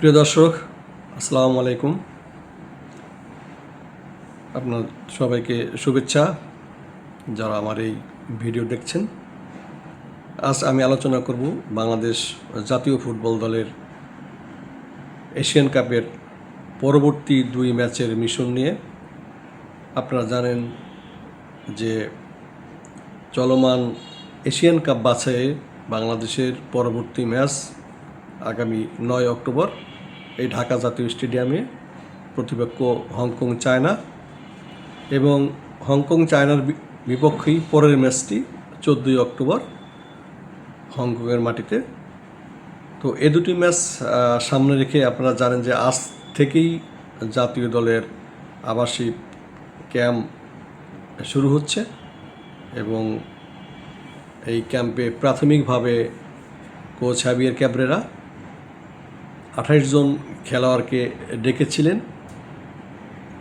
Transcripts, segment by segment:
প্রিয় দর্শক, আসসালামু আলাইকুম। আপনার সবাইকে শুভেচ্ছা, যারা আমার এই ভিডিও দেখছেন। আজ আমি আলোচনা করব বাংলাদেশ জাতীয় ফুটবল দলের এশিয়ান কাপের পরবর্তী দুই ম্যাচের মিশন নিয়ে। আপনারা জানেন যে চলমান এশিয়ান কাপ বাছাইয়ে বাংলাদেশের পরবর্তী ম্যাচ আগামী নয় অক্টোবর। এই ঢাকা জাতীয় স্টেডিয়ামে প্রতিপক্ষ হংকং, চায়না এবং হংকং, চায়নার বিপক্ষেই পরের ম্যাচটি চোদ্দোই অক্টোবর হংকংয়ের মাটিতে। তো এ দুটি ম্যাচ সামনে রেখে আপনারা জানেন যে আজ থেকেই জাতীয় দলের আবাসিক ক্যাম্প শুরু হচ্ছে এবং এই ক্যাম্পে প্রাথমিকভাবে কোচ হ্যাভিয়ার ক্যাবরেরা আঠাইশ জন খেলোয়াড়কে ডেকেছিলেন।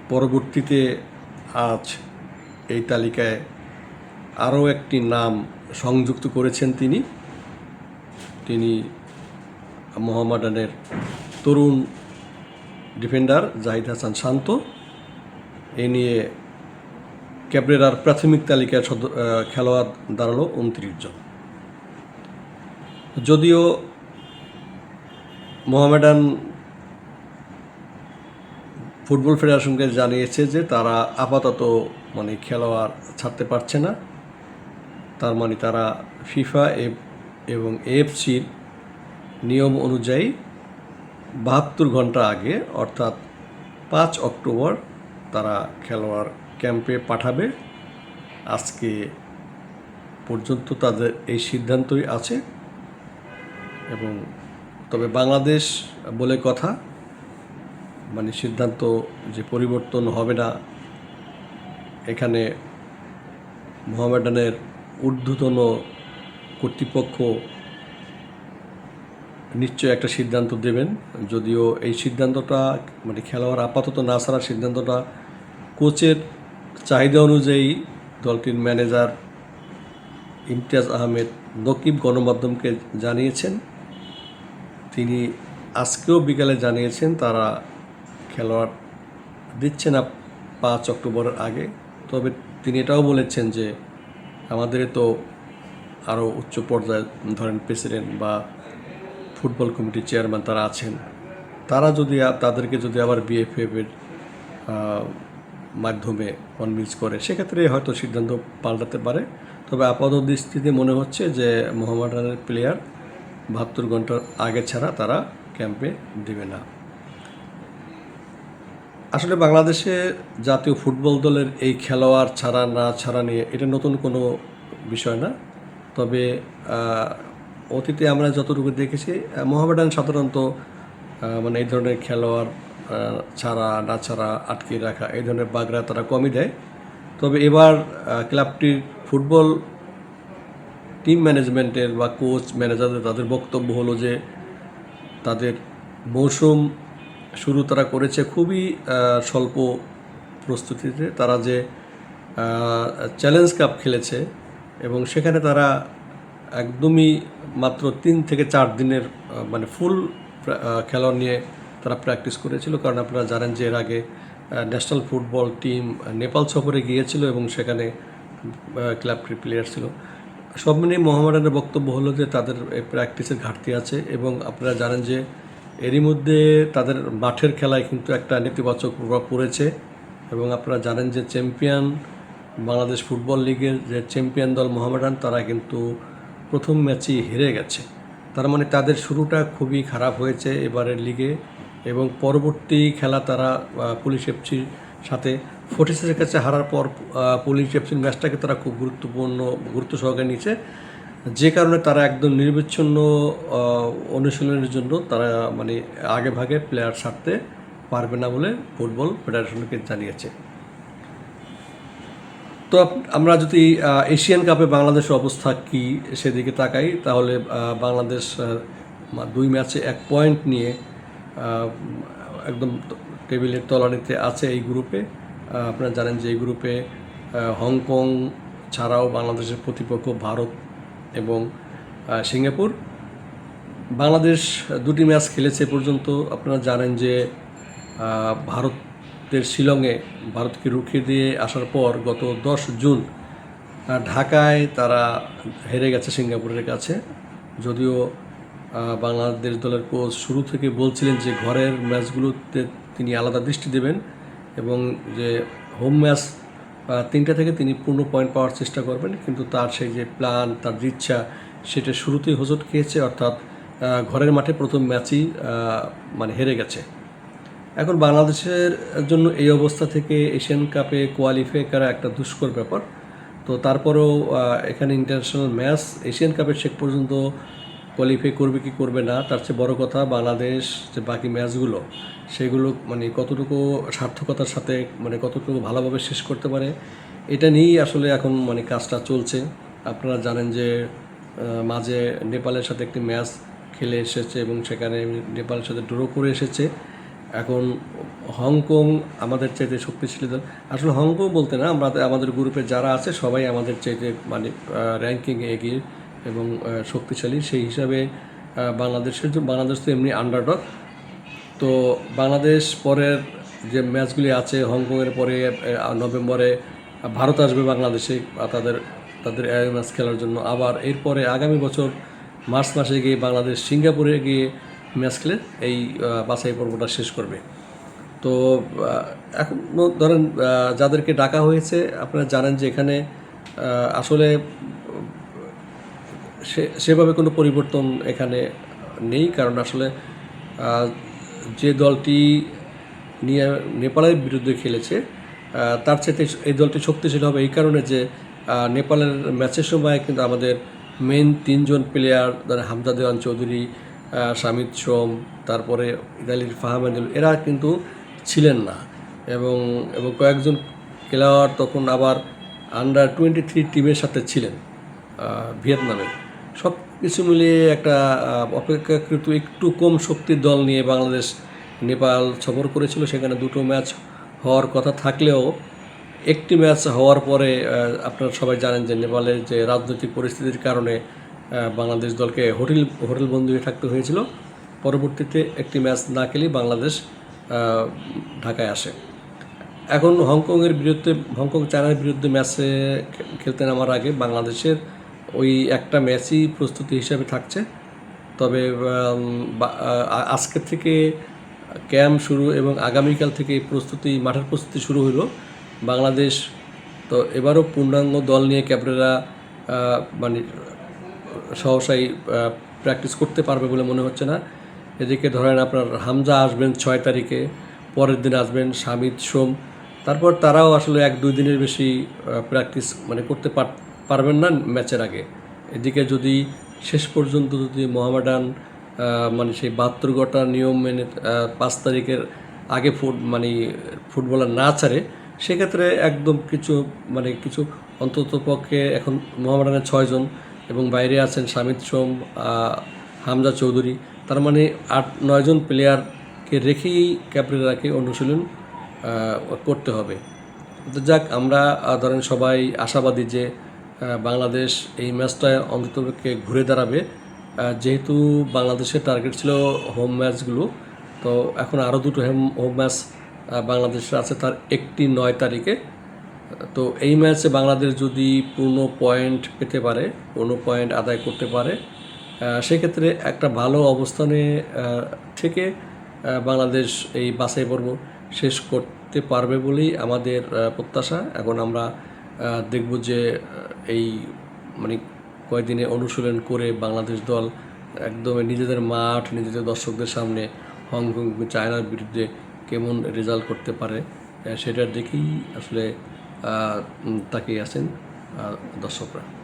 পরবর্তীতে আজ এই তালিকায় আরও একটি নাম সংযুক্ত করেছেন তিনি। তিনি মোহাম্মদানের তরুণ ডিফেন্ডার জাহিদ হাসান শান্ত। এ নিয়ে ক্যাবরেরার প্রাথমিক তালিকায় সদ- খেলোয়াড় দাঁড়াল উনত্রিশ জন। যদিও মোহামেডান ফুটবল ফেডারেশনকে জানিয়েছে যে তারা আপাতত মানে খেলোয়াড় ছাড়তে পারছে না। তার মানে তারা ফিফা এবং এএফসির নিয়ম অনুযায়ী বাহাত্তর ঘণ্টা আগে, অর্থাৎ পাঁচ অক্টোবর, তারা খেলোয়াড় ক্যাম্পে পাঠাবে। আজকে পর্যন্ত তাদের এই সিদ্ধান্তই আছে এবং তবে বাংলাদেশ বলে কথা মানে সিদ্ধান্ত যে পরিবর্তন হবে না, এখানে মোহামেডানের ঊর্ধ্বতন কর্তৃপক্ষ নিশ্চয় একটা সিদ্ধান্ত দেবেন। যদিও এই সিদ্ধান্তটা মানে খেলোয়াড় আপাতত না ছাড়ার সিদ্ধান্তটা, কোচের চাহিদা অনুযায়ী দলটির ম্যানেজার ইমতিয়াজ আহমেদ নকিব গণমাধ্যমকে জানিয়েছেন। তিনি আজকেও বিকালে জানিয়েছেন তারা খেলোয়াড় দিচ্ছে না পাঁচ অক্টোবরের আগে। তবে তিনি এটাও বলেছেন যে আমাদের তো আরও উচ্চ পর্যায়ে ধরেন প্রেসিডেন্ট বা ফুটবল কমিটির চেয়ারম্যান তারা আছেন। তারা যদি তাদেরকে যদি আবার বিএফএফ এর আহ, মাধ্যমে কনভিন্স করে সেক্ষেত্রে হয়তো সিদ্ধান্ত পাল্টাতে পারে। তবে আপাত দৃষ্টিতে মনে হচ্ছে যে মোহামেডানের প্লেয়ার বাহাত্তর ঘণ্টার আগে ছাড়া তারা ক্যাম্পে দেবে না। আসলে বাংলাদেশে জাতীয় ফুটবল দলের এই খেলোয়াড় ছাড়া, না ছাড়া নিয়ে এটা নতুন কোনো বিষয় না। তবে অতীতে আমরা যতটুকু দেখেছি মোহামেডান সাধারণত মানে এই ধরনের খেলোয়াড় ছাড়া, না ছাড়া আটকে রাখা, এই ধরনের বাগড়া তারা কমই দেয়। তবে এবার ক্লাবটির ফুটবল টিম ম্যানেজমেন্টের বা কোচ ম্যানেজারদের তাদের বক্তব্য হলো যে, তাদের মৌসুম শুরু তারা করেছে খুবই স্বল্প প্রস্তুতিতে। তারা যে চ্যালেঞ্জ কাপ খেলেছে এবং সেখানে তারা একদমই মাত্র তিন থেকে চার দিনের মানে ফুল খেলোয়াড় নিয়ে তারা প্র্যাকটিস করেছিল। কারণ আপনারা জানেন যে এর আগে ন্যাশনাল ফুটবল টিম নেপাল সফরে গিয়েছিল এবং সেখানে ক্লাবটির প্লেয়ার ছিল। সব মিলিয়ে মোহামেডানের বক্তব্য হলো যে তাদের প্র্যাকটিসের ঘাটতি আছে এবং আপনারা জানেন যে এরই মধ্যে তাদের মাঠের খেলায় কিন্তু একটা নেতিবাচক প্রভাব পড়েছে এবং আপনারা জানেন যে চ্যাম্পিয়ন বাংলাদেশ ফুটবল লিগের যে চ্যাম্পিয়ন দল মোহামেডান, তারা কিন্তু প্রথম ম্যাচই হেরে গেছে। তার মানে তাদের শুরুটা খুবই খারাপ হয়েছে এবারের লিগে এবং পরবর্তী খেলা তারা পুলিশ এফসির সাথে ফোর্টিসের কাছে হারার পর পুলিশ এফসির ম্যাচটাকে তারা খুব গুরুত্বপূর্ণ, গুরুত্ব সহকারে নিয়েছে। যে কারণে তারা একদম নির্বিচ্ছিন্ন অনুশীলনের জন্য তারা মানে আগে ভাগে প্লেয়ার ছাড়তে পারবে না বলে ফুটবল ফেডারেশনকে জানিয়েছে। তো আমরা যদি এশিয়ান কাপে বাংলাদেশের অবস্থা কি সেদিকে তাকাই, তাহলে বাংলাদেশ দুই ম্যাচে এক পয়েন্ট নিয়ে একদম টেবিলের তলানিতে আছে এই গ্রুপে আপনারা জানেন যে এই গ্রুপে হংকং ছাড়াও বাংলাদেশের প্রতিপক্ষ ভারত এবং সিঙ্গাপুর। বাংলাদেশ দুটি ম্যাচ খেলেছে পর্যন্ত। আপনারা জানেন যে ভারতের শিলংয়ে ভারতকে রুখিয়ে দিয়ে আসার পর গত দশ জুন ঢাকায় তারা হেরে গেছে সিঙ্গাপুরের কাছে। যদিও বাংলাদেশ দলের কোচ শুরু থেকে বলছিলেন যে ঘরের ম্যাচগুলোতে তিনি আলাদা দৃষ্টি দেবেন। এবং যে হোম ম্যাচ তিনটা থেকে তিনি পূর্ণ পয়েন্ট পাওয়ার চেষ্টা করবেন, কিন্তু তার সেই যে প্ল্যান তার ইচ্ছা, সেটা শুরুতেই হোঁচট খেয়েছে, অর্থাৎ ঘরের মাঠে প্রথম ম্যাচই মানে হেরে গেছে। এখন বাংলাদেশের জন্য এই অবস্থা থেকে এশিয়ান কাপে কোয়ালিফাই করা একটা দুষ্কর ব্যাপার। তো তারপরেও এখানে ইন্টারন্যাশনাল ম্যাচ এশিয়ান কাপের শেষ পর্যন্ত কোয়ালিফাই করবে কি করবে না, তার চেয়ে বড় কথা বাংলাদেশ যে বাকি ম্যাচগুলো, সেগুলো মানে কতটুকু সার্থকতার সাথে মানে কতটুকু ভালোভাবে শেষ করতে পারে, এটা নিয়েই আসলে এখন মানে কাজটা চলছে। আপনারা জানেন যে মাঝে নেপালের সাথে একটি ম্যাচ খেলে এসেছে এবং সেখানে নেপালের সাথে ড্র করে এসেছে। এখন হংকং আমাদের চাইতে শক্তিশালী দল। আসলে হংকং বলতে না, আমরা আমাদের গ্রুপে যারা আছে সবাই আমাদের চাইতে মানে র্যাঙ্কিংয়ে এগিয়ে এবং শক্তিশালী। সেই হিসাবে বাংলাদেশের বাংলাদেশ তো এমনি আন্ডারডগ তো বাংলাদেশ পরের যে ম্যাচগুলি আছে, হংকংয়ের পরে নভেম্বরে, ভারত আসবে বাংলাদেশে তাদের তাদের ম্যাচ খেলার জন্য। আবার এরপরে আগামী বছর, মার্চ মাসে গিয়ে বাংলাদেশ সিঙ্গাপুরে গিয়ে ম্যাচ খেলে এই বাছাই পর্বটা শেষ করবে। তো এখন ধরেন যাদেরকে ডাকা হয়েছে, আপনারা জানেন যে এখানে আসলে সে সেভাবে কোনো পরিবর্তন এখানে নেই কারণ আসলে যে দলটি নিয়ে নেপালের বিরুদ্ধে খেলেছে তার চাইতে এই দলটি শক্তিশালী হবে এই কারণে যে নেপালের ম্যাচের সময় কিন্তু আমাদের মেন তিনজন প্লেয়ার ধরেন হামজা দেওয়ান চৌধুরী শামিদ সোম তারপরে ইদালির ফাহামাদুল এরা কিন্তু ছিলেন না। এবং এবং কয়েকজন খেলোয়াড় তখন আবার আন্ডার টোয়েন্টি থ্রি টিমের সাথে ছিলেন আহ, ভিয়েতনামে। সব কিছু মিলিয়ে একটা অপেক্ষাকৃত একটু কম শক্তির দল নিয়ে বাংলাদেশ, নেপাল সফর করেছিল। সেখানে দুটো ম্যাচ হওয়ার কথা থাকলেও একটি ম্যাচ হওয়ার পরে আপনারা সবাই জানেন যে নেপালের যে রাজনৈতিক পরিস্থিতির কারণে বাংলাদেশ দলকে হোটেল হোটেল বন্দি হয়ে থাকতে হয়েছিল। পরবর্তীতে একটি ম্যাচ না খেলেই বাংলাদেশ ঢাকায় আসে। এখন হংকংয়ের বিরুদ্ধে, হংকং চায়নার বিরুদ্ধে ম্যাচে খেলতে নামার আগে বাংলাদেশের ওই একটা ম্যাচই প্রস্তুতি হিসাবে থাকছে। তবে আজকের থেকে ক্যাম্প শুরু এবং আগামীকাল থেকে প্রস্তুতি, মাঠের প্রস্তুতি শুরু হলো বাংলাদেশ তো এবারও পূর্ণাঙ্গ দল নিয়ে ক্যাপ্টেনরা মানে সহসাই প্র্যাকটিস করতে পারবে বলে মনে হচ্ছে না। এদিকে ধরেন আপনার হামজা আসবেন ছয় তারিখে, পরের দিন আসবেন শামিদ সোম। তারপর তারাও আসলে এক দুই দিনের বেশি প্র্যাকটিস মানে করতে পার- পারবেন না ম্যাচের আগে। এদিকে যদি শেষ পর্যন্ত যদি মোহামেডান মানে সেই বাহাত্তর গোটা নিয়ম মেনে পাঁচ তারিখের আগে ফুট মানে ফুটবলার না ছাড়ে, সেক্ষেত্রে একদম কিছু মানে কিছু অন্তত পক্ষে এখন মোহামেডানের ছয়জন এবং বাইরে আছেন শামিদ সোম হামজা চৌধুরী। তার মানে আট নয়জন প্লেয়ারকে রেখেই ক্যাপ্টেনরাকে অনুশীলন করতে হবে। যাক, আমরা ধরেন সবাই আশাবাদী যে বাংলাদেশ এই ম্যাচটায় অন্ততপক্ষে ঘুরে দাঁড়াবে। যেহেতু বাংলাদেশের টার্গেট ছিল হোম ম্যাচগুলো তো এখন আরও দুটো হোম হোম ম্যাচ বাংলাদেশের আছে তার একটি নয় তারিখে। তো এই ম্যাচে বাংলাদেশ যদি পূর্ণ পয়েন্ট পেতে পারে, পূর্ণ পয়েন্ট আদায় করতে পারে সেক্ষেত্রে একটা ভালো অবস্থানে থেকে বাংলাদেশ এই বাছাই পর্ব শেষ করতে পারবে বলেই আমাদের প্রত্যাশা। এখন আমরা দেখব যে এই মানে কয়েকদিনে অনুশীলন করে বাংলাদেশ দল একদমই নিজেদের মাঠ, নিজেদের দর্শকদের সামনে হংকং চায়নার বিরুদ্ধে কেমন রেজাল্ট করতে পারে সেটা সেটার দেখেই আসলে তাকিয়ে আছেন দর্শকরা।